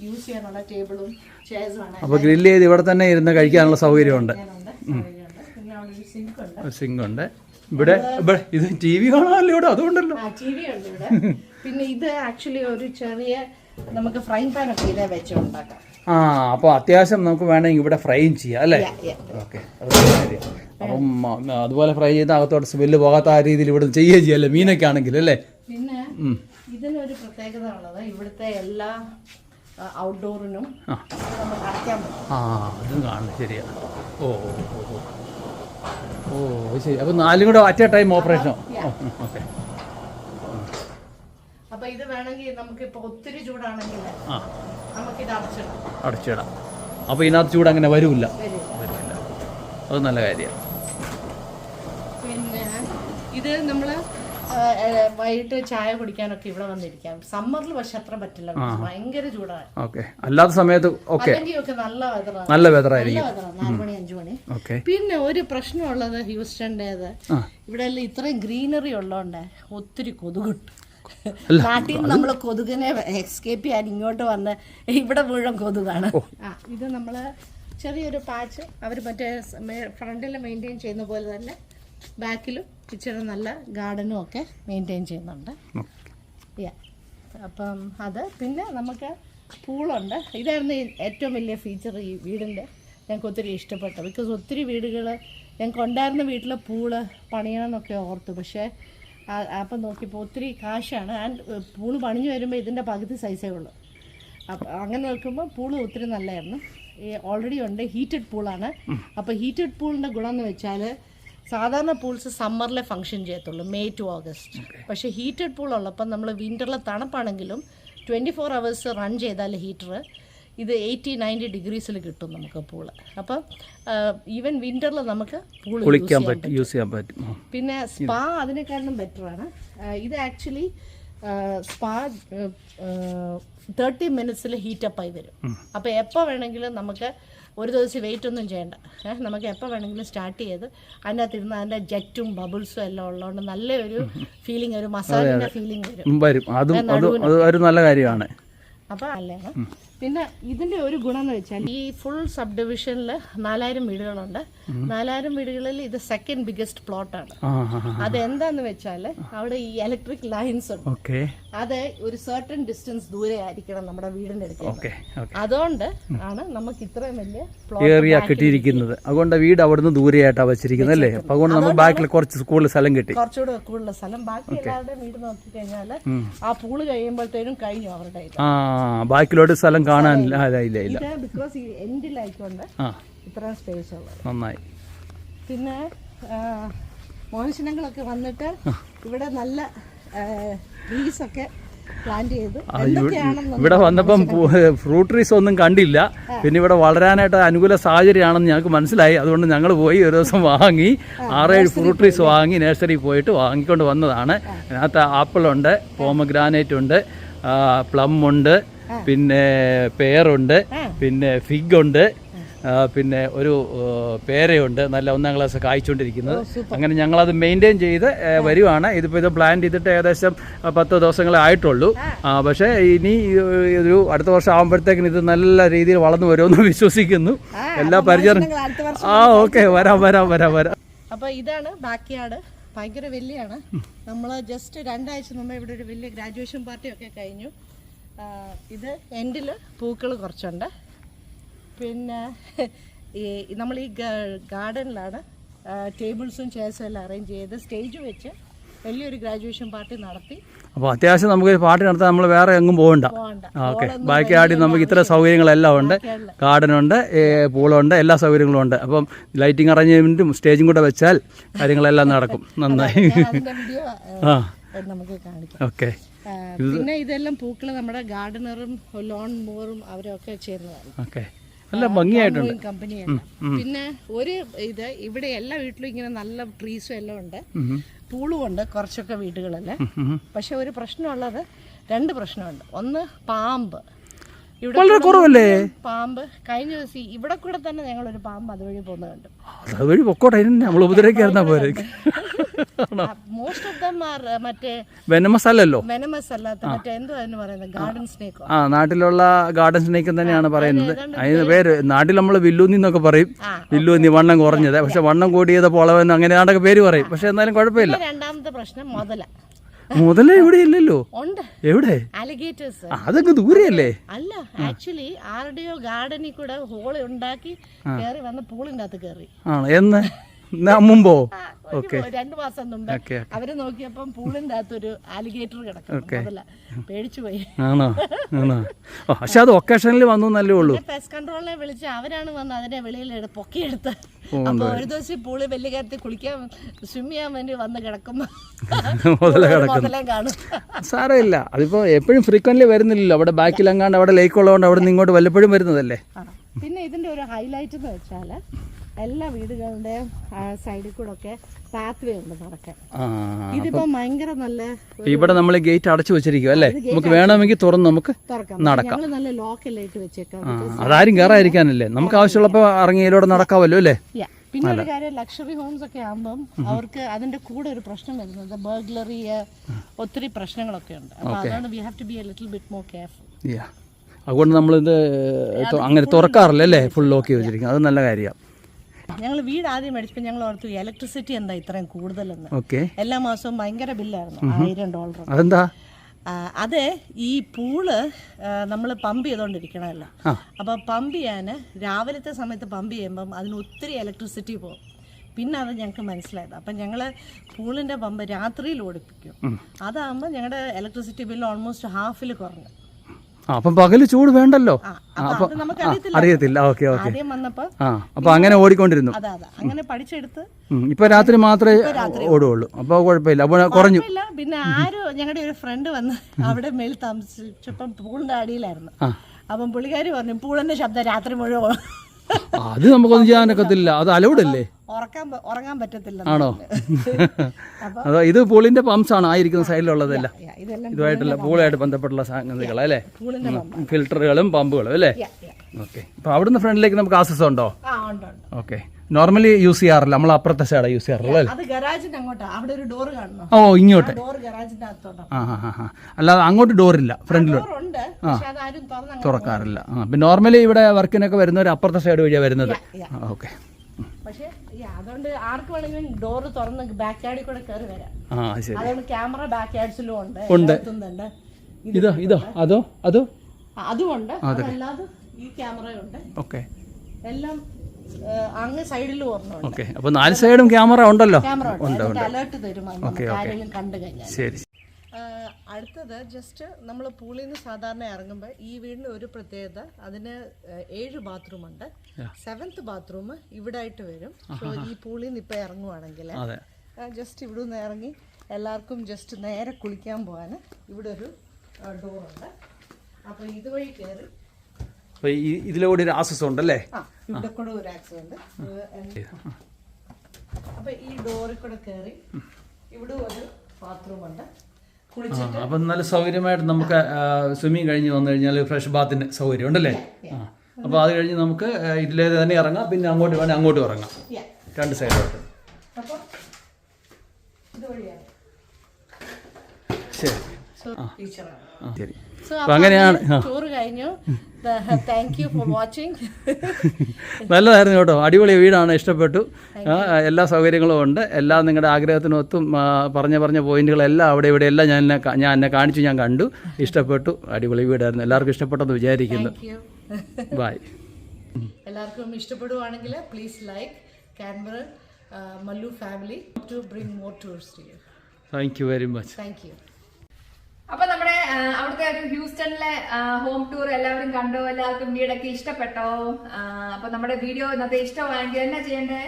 യൂസ് ചെയ്യാനുള്ള ടേബിളും ചെയർസും അപ്പോൾ ഗ്രില്ല് ചെയ്ത് ഇവിടെ തന്നെ ഇരുന്ന് കഴിക്കാനുള്ള സൗകര്യമുണ്ട്. പിന്നെ അവിടെ ഒരു സിങ്ക് ഉണ്ട്. സിങ്ക് ഉണ്ട്. ഇവിടെ ഇത് ടി വി കാണാമല്ലോ ഇവിടെ? അതുകൊണ്ടല്ലോ. ടി വി ഉണ്ട് ഇവിടെ. പിന്നെ ഇത് ആക്ച്വലി ഒരു ചെറിയ നമുക്ക് ഫ്രൈ പാൻ ഒക്കെ ഇതേ വെച്ച് ഉണ്ടാക്കാം. ആ അപ്പോൾ അത്യാവശ്യം നമുക്ക് വേണമെങ്കിൽ ഇവിടെ ഫ്രൈയും ചെയ്യാം അല്ലേ. ഓക്കെ അപ്പം അതുപോലെ ഫ്രൈ ചെയ്ത അകത്തോട്ട് സ്മെല്ല് പോകാത്ത ആ രീതിയിൽ ഇവിടെ ചെയ്യുകയും ചെയ്യാം അല്ലേ മീനൊക്കെ ആണെങ്കിൽ അല്ലേ? പിന്നെ ഇതിനൊരു പ്രത്യേകത ഉള്ളത് ഇവിടുത്തെ എല്ലാ ഔട്ട്ഡോറിനും ആ. അതും കാണുന്നു ശരിയാ. ഓ ഓ ഓ, ഓ. ശരി. അപ്പോൾ നാലും കൂടെ അറ്റ് എ ടൈം ഓപ്പറേഷനോ ഓക്കെ. അപ്പൊ ഇത് വേണമെങ്കിൽ നമുക്ക് ഇപ്പൊ ഒത്തിരി ചൂടാണെങ്കിൽ ആ. നമുക്ക് ഇത് അടച്ചിടാം. അടച്ചിടാം. അപ്പോൾ ഇതിനകത്ത് ചൂട് അങ്ങനെ വരില്ല. വരും വരില്ല. അത് നല്ല കാര്യമാണ് പിന്നെ ഇത് നമ്മൾ വൈകിട്ട് ചായ കുടിക്കാനൊക്കെ ഇവിടെ വന്നിരിക്കാം. സമ്മറിൽ പക്ഷെ അത്ര പറ്റില്ല ഭയങ്കര ചൂടാണ് ഓക്കെ. അല്ലാത്ത സമയത്ത് ഓക്കെ. നല്ല വെതറാണ് നല്ല വെതറായിരിക്കും നാല് മണി അഞ്ചു മണി. ഓക്കെ. പിന്നെ ഒരു പ്രശ്നമുള്ളത് ഹ്യൂസ്റ്റന്റെത് ആ. ഇവിടെ എല്ലാം ഇത്രയും ഗ്രീനറി ഉള്ളതുകൊണ്ട് ഒത്തിരി കൊതുകുണ്ട്. നാട്ടിൽ നിന്ന് നമ്മൾ കൊതുകിനെ എക്സ്കേപ്പ് ചെയ്യാൻ ഇങ്ങോട്ട് വന്ന് ഇവിടെ മുഴുവൻ കൊതുകാണ്. ഇത് നമ്മൾ ചെറിയൊരു പാച്ച് അവർ മറ്റേ ഫ്രണ്ടിൽ മെയിന്റെയിൻ ചെയ്യുന്ന പോലെ തന്നെ ബാക്കിലും ഇച്ചിരി നല്ല ഗാർഡനും ഒക്കെ മെയിന്റെയിൻ ചെയ്യുന്നുണ്ട്. യാ അപ്പം അത് പിന്നെ നമുക്ക് പൂളുണ്ട്. ഇതായിരുന്നു ഏറ്റവും വലിയ ഫീച്ചർ ഈ വീടിന്റെ ഞങ്ങൾക്ക് ഒത്തിരി ഇഷ്ടപ്പെട്ടു ബിക്കോസ് ഒത്തിരി വീടുകൾ ഞങ്ങൾക്ക് ഉണ്ടായിരുന്ന വീട്ടിലെ പൂൾ പണിയണം എന്നൊക്കെ ഓർത്തു. പക്ഷേ അപ്പം നോക്കിയപ്പോൾ ഒത്തിരി കാശാണ്. ആൻഡ് പൂൾ പണിഞ്ഞു വരുമ്പോൾ ഇതിന്റെ പകുതി സൈസേ ഉള്ളൂ. അപ്പം അങ്ങനെ നോക്കുമ്പോൾ പൂൾ ഒത്തിരി നല്ലതായിരുന്നു. ഓൾറെഡി ഉണ്ട് ഹീറ്റഡ് പൂളാണ്. അപ്പോൾ ഹീറ്റഡ് പൂളിന്റെ ഗുണം എന്ന് വെച്ചാൽ സാധാരണ പൂൾസ് സമ്മറിലെ ഫങ്ഷൻ ചെയ്യത്തുള്ളൂ മെയ് ടു ഓഗസ്റ്റ്. പക്ഷേ ഹീറ്റഡ് പൂൾ ഉള്ളപ്പം നമ്മൾ വിന്ററിലെ തണുപ്പാണെങ്കിലും ട്വന്റി ഫോർ അവേഴ്സ് റൺ ചെയ്താൽ ഹീറ്റർ ഇത് എയ്റ്റി നയന്റി ഡിഗ്രീസിൽ കിട്ടും നമുക്ക് പൂൾ. അപ്പം ഈവൻ വിന്ററിൽ നമുക്ക് പൂൾ കുളിക്കാൻ പറ്റും യൂസ് ചെയ്യാൻ പറ്റും. പിന്നെ സ്പാ അതിനെക്കാളും ബെറ്ററാണ് ഇത് ആക്ച്വലി സ്പാ തേർട്ടി മിനിറ്റ്സിൽ ഹീറ്റപ്പായി വരും. അപ്പോൾ എപ്പോൾ വേണമെങ്കിലും നമുക്ക് ഒരു ദിവസം വെയിറ്റ് ഒന്നും ചെയ്യണ്ട. നമുക്ക് എപ്പോൾ വേണമെങ്കിലും സ്റ്റാർട്ട് ചെയ്ത് അതിനകത്ത് ഇരുന്ന് അതിന്റെ ജെറ്റും ബബിൾസും എല്ലാം ഉള്ളതുകൊണ്ട് നല്ലൊരു ഫീലിംഗ് ഒരു മസാജിന്റെ ഫീലിംഗ് വരും. വരും. അതും ഒരു നല്ല കാര്യമാണ്. അപ്പോൾ നല്ലതാണ് പിന്നെ ഇതിന്റെ ഒരു ഗുണം എന്ന് വെച്ചാൽ ഈ ഫുൾ സബ് ഡിവിഷനിൽ നാലായിരം വീടുകളുണ്ട്. നാലായിരം വീടുകളിൽ ഇത് സെക്കൻഡ് ബിഗസ്റ്റ് പ്ലോട്ടാണ് അത് എന്താന്ന് വെച്ചാൽ അവിടെ ഈ ഇലക്ട്രിക് ലൈൻസ് ഉണ്ട്. അത് ഒരു സർട്ടൻ ഡിസ്റ്റൻസ് ദൂരെ ആയിരിക്കണം നമ്മുടെ വീടിന്റെ അടുത്ത്. അതുകൊണ്ട് ആണ് നമുക്ക് ഇത്രയും വലിയ ഏറിയ കിട്ടിയിരിക്കുന്നത്. അതുകൊണ്ട് വീട് അവിടുന്ന് ദൂരെയായിട്ടാണ് വെച്ചിരിക്കുന്നത് അല്ലേ? അതുകൊണ്ട് നമുക്ക് ബാക്കിൽ കുറച്ച് കൂടുതൽ സ്ഥലം കിട്ടി. കുറച്ചുകൂടെ കൂടുതൽ സ്ഥലം. ബാക്കി എല്ലാവരുടെയും വീട് നോക്കി കഴിഞ്ഞാൽ ആ പൂൾ കഴിയുമ്പോഴത്തേനും കഴിഞ്ഞു അവരുടെ ബാക്കിലോട്ട് സ്ഥലം കാണാനില്ല ഇല്ല ഇല്ല ബിക്കോസ് എൻഡിലായിക്കൊണ്ട് ആ. ഇത്രയും സ്പേസ് ഉള്ളത് നന്നായി. പിന്നെ മോഹൻസിനങ്ങളൊക്കെ വന്നിട്ട് ഇവിടെ നല്ല ട്രീസ് ഒക്കെ ഇവിടെ വന്നപ്പം ഫ്രൂട്ട് ട്രീസ് ഒന്നും കണ്ടില്ല. പിന്നെ ഇവിടെ വളരാനായിട്ട് അനുകൂല സാഹചര്യമാണെന്ന് ഞങ്ങൾക്ക് മനസ്സിലായി. അതുകൊണ്ട് ഞങ്ങൾ പോയി ഒരു ദിവസം വാങ്ങി. ആറേഴ് ഫ്രൂട്ട് ട്രീസ് വാങ്ങി നഴ്സറി പോയിട്ട് വാങ്ങിക്കൊണ്ട് വന്നതാണ്. അതിനകത്ത് ആപ്പിളുണ്ട് പോമഗ്രാനൈറ്റ് ഉണ്ട് പ്ലം ഉണ്ട് പിന്നെ പേറുണ്ട് പിന്നെ ഫിഗ് ഉണ്ട് പിന്നെ ഒരു പേരയുണ്ട് നല്ല ഒന്നാം ക്ലാസ് കായ്ച്ചുകൊണ്ടിരിക്കുന്നത് അങ്ങനെ ഞങ്ങളത് മെയിന്റെയിൻ ചെയ്ത് വരുവാണ്. ഇതിപ്പോൾ ഇത് പ്ലാൻ ചെയ്തിട്ട് ഏകദേശം പത്ത് ദിവസങ്ങളെ ആയിട്ടുള്ളൂ. പക്ഷേ ഇനി ഒരു അടുത്ത വർഷം ആകുമ്പോഴത്തേക്കിന് ഇത് നല്ല രീതിയിൽ വളർന്നു വരുമെന്ന് വിശ്വസിക്കുന്നു. എല്ലാ പരിചരണം ആ ഓക്കെ വരാം വരാം വരാം വരാം. അപ്പോൾ ഇതാണ് ബാക്കിയാട്. ഭയങ്കര വലിയാണ്. നമ്മൾ ജസ്റ്റ് രണ്ടാഴ്ച മുമ്പ് ഇവിടെ ഒരു വലിയ ഗ്രാജുവേഷൻ പാർട്ടി ഒക്കെ കഴിഞ്ഞു. ഇത് എൻഡിൽ പൂക്കൾ കുറച്ചുണ്ട്. പിന്നെ ഈ നമ്മൾ ഈ ഗാർഡനിലാണ് ടേബിൾസും ചെയർസും എല്ലാം അറേഞ്ച് ചെയ്ത് സ്റ്റേജ് വെച്ച് വലിയൊരു ഗ്രാജുവേഷൻ പാർട്ടി നടത്തി. അപ്പോൾ അത്യാവശ്യം നമുക്ക് പാർട്ടി നടത്താൻ നമ്മൾ വേറെ എങ്ങും പോകണ്ട. ഓക്കെ. ബാക്കി ആടി നമുക്ക് ഇത്ര സൗകര്യങ്ങളെല്ലാം ഉണ്ട്. ഗാർഡനുണ്ട് പൂളുണ്ട് എല്ലാ സൗകര്യങ്ങളും ഉണ്ട്. അപ്പം ലൈറ്റിംഗ് അറേഞ്ച്മെന്റും സ്റ്റേജും കൂടെ വെച്ചാൽ കാര്യങ്ങളെല്ലാം നടക്കും. നന്നായി. ആ. ഓക്കെ. പിന്നെ ഇതെല്ലാം പൂക്കൾ നമ്മുടെ ഗാർഡനറും ലോൺ മോറും അവരൊക്കെ ചേർന്നതാണ് ഓക്കെ. നല്ല ഭംഗിയായിട്ടുണ്ട്. കമ്പനിയല്ല പിന്നെ ഒരു ഇത് ഇവിടെ എല്ലാ വീട്ടിലും ഇങ്ങനെ നല്ല ട്രീസും എല്ലാം ഉണ്ട്. പൂളും ഉണ്ട് കുറച്ചൊക്കെ വീടുകളല്ലേ. പക്ഷെ ഒരു പ്രശ്നമുള്ളത് രണ്ട് പ്രശ്നമുണ്ട്. ഒന്ന് പാമ്പ്. ഇവിടെ വളരെ കുറവല്ലേ? പാമ്പ്. കഴിഞ്ഞ ദിവസം ഇവിടെ കൂടെ തന്നെ ഞങ്ങൾ ഒരു പാമ്പ് അതുവഴി പോകുന്നത് കണ്ടു. അതുവഴി പൊക്കോട്ടെ. നമ്മൾ ഉപദ്രവിക്കായിരുന്നാ പോരെ. മോസ്റ്റ് ഓഫ് ദം ആർ മറ്റേ വെനമസ് അല്ലല്ലോ വെനമസ് അല്ലാത്ത മറ്റേ എന്തോ അതിന് പറയുന്നത്? ഗാർഡൻ സ്നേക്കോ ആ നാട്ടിലുള്ള ഗാർഡൻ സ്നേക്ക് തന്നെയാണ് പറയുന്നത്. അതിന് പേര് നാട്ടിൽ നമ്മൾ വില്ലൂന്നി എന്നൊക്കെ പറയും. വില്ലൂന്നി വണ്ണം കുറഞ്ഞത്. പക്ഷെ വണ്ണം കൂടിയത് പൊളവെന്ന് അങ്ങനെ ആണൊക്കെ പേര് പറയും. പക്ഷെ എന്നാലും കുഴപ്പമില്ല. രണ്ടാമത്തെ പ്രശ്നം മുതല. മുതല ഇവിടെ ഇല്ലല്ലോ. എവിടെ? അലിഗേറ്റേഴ്സ് അതൊക്കെ ദൂരെയല്ലേ? അല്ല ആക്ച്വലി ആരുടെയോ ഗാർഡനിൽ കൂടെ ഹോൾ ഉണ്ടാക്കി കേറി വന്ന് പൂളിന്റെ അകത്ത് കേറി. ആണോ? എന്നാ? മുമ്പോ? ഓക്കെ. രണ്ടു മാസം മുമ്പ് അവർ നോക്കിയപ്പം പൂളിന്റെ അകത്തൊരു ഒരു ആലിഗേറ്റർ കിടക്കും പേടിച്ചു പോയി. ആണോ? ആണോ? പക്ഷെ അത് ഒക്കേഷനിൽ വന്നു എന്നല്ലേ ഉള്ളൂ. പെസ്റ്റ് കൺട്രോളിനെ വിളിച്ച് അവരാണ് വന്ന് അതിനെ വെളിയിൽ പൊക്കിയെടുത്ത്. അപ്പൊ ഒരു ദിവസം പൂൾ വലിയ കാര്യത്തിൽ കുളിക്കാൻ സ്വിം ചെയ്യാൻ വേണ്ടി വന്ന് കിടക്കുമ്പോ സാരമില്ല. അതിപ്പോ എപ്പോഴും ഫ്രീക്വന്റ്ലി വരുന്നില്ലല്ലോ. അവിടെ ബാക്കിലെങ്ങാണ്ട് അവിടെ ലേക്ക് ഉള്ളതുകൊണ്ട് അവിടെ നിന്ന് ഇങ്ങോട്ട് വല്ലപ്പോഴും വരുന്നതല്ലേ? പിന്നെ ഇതിന്റെ ഒരു ഹൈലൈറ്റ് എന്ന് വെച്ചാൽ എല്ലാ വീടുകളുടെയും സൈഡിൽ കൂടെ ഒക്കെ പാത്ത് വേ ഉണ്ട് നടക്കാൻ ഇതിപ്പോ ഭയങ്കര നല്ല ഇവിടെ നമ്മൾ ഗേറ്റ് അടച്ചു വെച്ചിരിക്കും അല്ലേ? നമുക്ക് വേണമെങ്കിൽ തുറന്ന് നമുക്ക് നടക്കാം. നല്ല ലോക്കലായിട്ട് വെച്ചേക്കാം അതാരും കയറാതിരിക്കാനല്ലേ നമുക്ക് ആവശ്യമുള്ളപ്പോ ഇറങ്ങിയതിലൂടെ നടക്കാവല്ലോ അല്ലേ. പിന്നെ ഒരു കാര്യം ലക്ഷറി ഹോംസ് ഒക്കെ ആകുമ്പം അവർക്ക് അതിന്റെ കൂടെ ഒരു പ്രശ്നം വരുന്നത് ബർഗ്ലറി ഒത്തിരി പ്രശ്നങ്ങളൊക്കെ ഉണ്ട്. അപ്പൊ അതുകൊണ്ട് we have to be a little bit more careful Yeah. അതുകൊണ്ട് നമ്മളിത് അങ്ങനെ തുറക്കാറില്ല അല്ലേ? ഫുൾ ലോക്ക് ചെയ്ത് വെച്ചിരിക്കുന്നത് അത് നല്ല കാര്യമാണ് ഞങ്ങൾ വീട് ആദ്യം മേടിച്ചപ്പോൾ ഞങ്ങൾ ഓർത്തു ഇലക്ട്രിസിറ്റി എന്താ ഇത്രയും കൂടുതലെന്ന്. എല്ലാ മാസവും ഭയങ്കര ബില്ലായിരുന്നു. ആയിരം ഡോളർ അതെന്താ? അത് ഈ പൂൾ നമ്മൾ പമ്പ് ചെയ്തുകൊണ്ടിരിക്കണമല്ലോ അപ്പോൾ പമ്പ് ചെയ്യാൻ രാവിലത്തെ സമയത്ത് പമ്പ് ചെയ്യുമ്പം അതിന് ഒത്തിരി ഇലക്ട്രിസിറ്റി പോകും. പിന്നെ അത് ഞങ്ങൾക്ക് മനസ്സിലായത്. അപ്പം ഞങ്ങൾ പൂളിന്റെ പമ്പ് രാത്രിയിൽ ഓടിപ്പിക്കും. അതാകുമ്പോൾ ഞങ്ങളുടെ ഇലക്ട്രിസിറ്റി ബില്ല് ഓൾമോസ്റ്റ് ഹാഫിൽ കുറഞ്ഞു. അപ്പം പകൽ ചൂട് വേണ്ടല്ലോ. ആ, അറിയത്തില്ല. Okay okay. ആ അപ്പൊ അങ്ങനെ ഓടിക്കൊണ്ടിരുന്നു. അങ്ങനെ പഠിച്ചെടുത്ത് ഇപ്പൊ രാത്രി മാത്രമേ ഓടുകയുള്ളൂ. അപ്പൊ കുഴപ്പമില്ല. അപ്പൊ കുറഞ്ഞു. പിന്നെ ആരും ഞങ്ങളുടെ ഒരു ഫ്രണ്ട് വന്ന് അവിടെ മേൽ താമസിച്ചപ്പം പൂളിന്റെ അടിയിലായിരുന്നു. അപ്പം പുള്ളിക്കാരി പറഞ്ഞു പൂളന്റെ ശബ്ദം രാത്രി മുഴുവൻ അത് നമുക്കൊന്നും ചെയ്യാനൊക്കത്തില്ല. അത് അലൗഡ് അല്ലേ ഉറക്കാൻ ഉറങ്ങാൻ പറ്റത്തില്ല. ആണോ? അതോ ഇത് പൂളിന്റെ പമ്പ്സ് ആണ് ആയിരിക്കുന്ന സൈഡിലുള്ളതല്ല. ഇതുമായിട്ടുള്ള പൂളായിട്ട് ബന്ധപ്പെട്ടുള്ള സംഗതികൾ അല്ലേ? ഫിൽറ്ററുകളും പമ്പുകളും അല്ലേ. ഓക്കെ അപ്പൊ അവിടുന്ന് ഫ്രണ്ടിലേക്ക് നമുക്ക് ആക്സസ് ഉണ്ട്? ഓക്കെ നോർമലി യൂസ് ചെയ്യാറില്ല നമ്മൾ അപ്പുറത്തെ സൈഡ് യൂസ് ചെയ്യാറുള്ളത് അല്ലേ? അത് ഗരാജിന്റെ അങ്ങോട്ടാ. അവിടെ ഒരു ഡോർ കാണണം. ഓ ഇങ്ങോട്ട്. ഡോർ ഗരാജിന്റെ അകത്തോട്ടാ. ആ ആ ആ, ആ. അല്ലാതെ അങ്ങോട്ട് ഡോറില്ല ഉണ്ട് പക്ഷെ അതാരും തുറന്ന് തുറക്കാറില്ല. ആ നോർമലി ഇവിടെ വർക്കിനൊക്കെ വരുന്നവർ അപ്പുറത്തെ സൈഡ് വഴിയാണ് വരുന്നത്. ഓക്കെ പക്ഷേ അതുകൊണ്ട് ആർക്ക് വേണമെങ്കിലും ഡോർ തുറന്ന് ബാക്ക് യാർഡിൽ കൂടെ കയറി വരാം. ആ ശരി. അതുകൊണ്ട് ക്യാമറ ബാക്ക് യാർഡ്സിലും ഉണ്ട്. ഉണ്ട്. ഇതോ ഇതോ അതോ അതോ? അതുമുണ്ട് അതല്ലാതെ ഈ ക്യാമറയുണ്ട് ഓക്കെ എല്ലാം അങ്ങ് സൈഡിൽ ഓർമ്മ ഓക്കെ. നാല് സൈഡും ക്യാമറ ഉണ്ടല്ലോ? ക്യാമറ ഉണ്ട്. അലേർട്ട് തരും അത് നമുക്ക് ആരെങ്കിലും കണ്ടു കഴിഞ്ഞാൽ. ശരി. ആഹ് അടുത്തത് ജസ്റ്റ് നമ്മൾ പൂളിൽ നിന്ന് സാധാരണ ഇറങ്ങുമ്പോൾ ഈ വീടിന് ഒരു പ്രത്യേകത അതിന് ആഹ് ഏഴ് ബാത്റൂം ഉണ്ട്. സെവൻത്ത് ബാത്റൂം ഇവിടെ ആയിട്ട് വരും. സോ ഈ പൂളിൽ നിന്ന് ഇപ്പം ഇറങ്ങുവാണെങ്കിൽ അതെ. ജസ്റ്റ് ഇവിടെ നിന്ന് ഇറങ്ങി എല്ലാവർക്കും ജസ്റ്റ് നേരെ കുളിക്കാൻ പോകാൻ ഇവിടെ ഒരു ഡോറുണ്ട് അപ്പോൾ ഇതുവഴി കയറി അപ്പൊ ഈ ഇതിലൂടെ ഒരു ആക്സസ് ഉണ്ടല്ലേ ആ ഇവിടെ കൂടെ ഒരു ആക്സിഡന്റ് അപ്പോൾ ഈ ഡോറിൽ കൂടെ കയറി ഇവിടെ ഒരു ബാത്റൂം ഉണ്ട്. അല്ലേ അപ്പൊ അപ്പം നല്ല സൗകര്യമായിട്ട് നമുക്ക് സ്വിമ്മിങ് കഴിഞ്ഞ് വന്നു കഴിഞ്ഞാൽ ഫ്രഷ് ബാത്തിന് സൗകര്യം ഉണ്ടല്ലേ? ആ അപ്പോൾ അത് കഴിഞ്ഞ് നമുക്ക് ഇതിലേ തന്നെ ഇറങ്ങാം. പിന്നെ അങ്ങോട്ട് വേണേൽ അങ്ങോട്ട് ഇറങ്ങാം. രണ്ട് സൈഡിലോട്ട് അപ്പോൾ ശരി. ടീച്ചറാണ് ആ. ശരി. സോ അപ്പം അങ്ങനെയാണ്. ആ. ടൂർ കഴിഞ്ഞു. താങ്ക് യു ഫോർ വാച്ചിങ് നല്ലതായിരുന്നു കേട്ടോ. അടിപൊളി വീടാണ് ഇഷ്ടപ്പെട്ടു. എല്ലാ സൗകര്യങ്ങളും ഉണ്ട്. എല്ലാം നിങ്ങളുടെ ആഗ്രഹത്തിനൊത്തും പറഞ്ഞ പറഞ്ഞ പോയിന്റുകളെല്ലാം അവിടെ ഇവിടെ എല്ലാം ഞാൻ ഞാൻ എന്നെ കാണിച്ചു ഞാൻ കണ്ടു. ഇഷ്ടപ്പെട്ടു. അടിപൊളി വീടായിരുന്നു. എല്ലാവർക്കും ഇഷ്ടപ്പെട്ടെന്ന് വിചാരിക്കുന്നു. ബായ് എല്ലാവർക്കും ഇഷ്ടപ്പെടുവാണെങ്കിൽ please like Canberra Mallu family to bring more tourist you thank you very much thank you അപ്പൊ നമ്മുടെ അവിടുത്തെ ഒരു ഹ്യൂസ്റ്റണിലെ ഹോം ടൂർ എല്ലാവരും കണ്ടോ? എല്ലാവർക്കും വീടൊക്കെ ഇഷ്ടപ്പെട്ടോ? അപ്പൊ നമ്മുടെ വീഡിയോ ഇന്നത്തെ ഇഷ്ടമായെങ്കിൽ എന്നാ ചെയ്യണ്ടേ?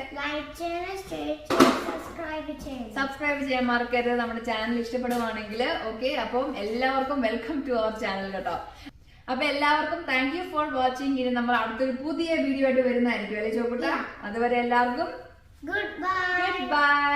സബ്സ്ക്രൈബ് ചെയ്യാൻ മറക്കരുത്. നമ്മുടെ ചാനൽ ഇഷ്ടപ്പെടുവാണെങ്കിൽ. ഓക്കെ അപ്പം എല്ലാവർക്കും വെൽക്കം ടു അവർ ചാനൽ കേട്ടോ അപ്പൊ എല്ലാവർക്കും താങ്ക് യു ഫോർ വാച്ചിങ് ഇനി നമ്മൾ അടുത്തൊരു പുതിയ വീഡിയോ ആയിട്ട് വരുന്നതായിരിക്കും അല്ലേ ചോപ്പിട്ട അതുവരെ എല്ലാവർക്കും ഗുഡ് ബൈ ഗുഡ് ബൈ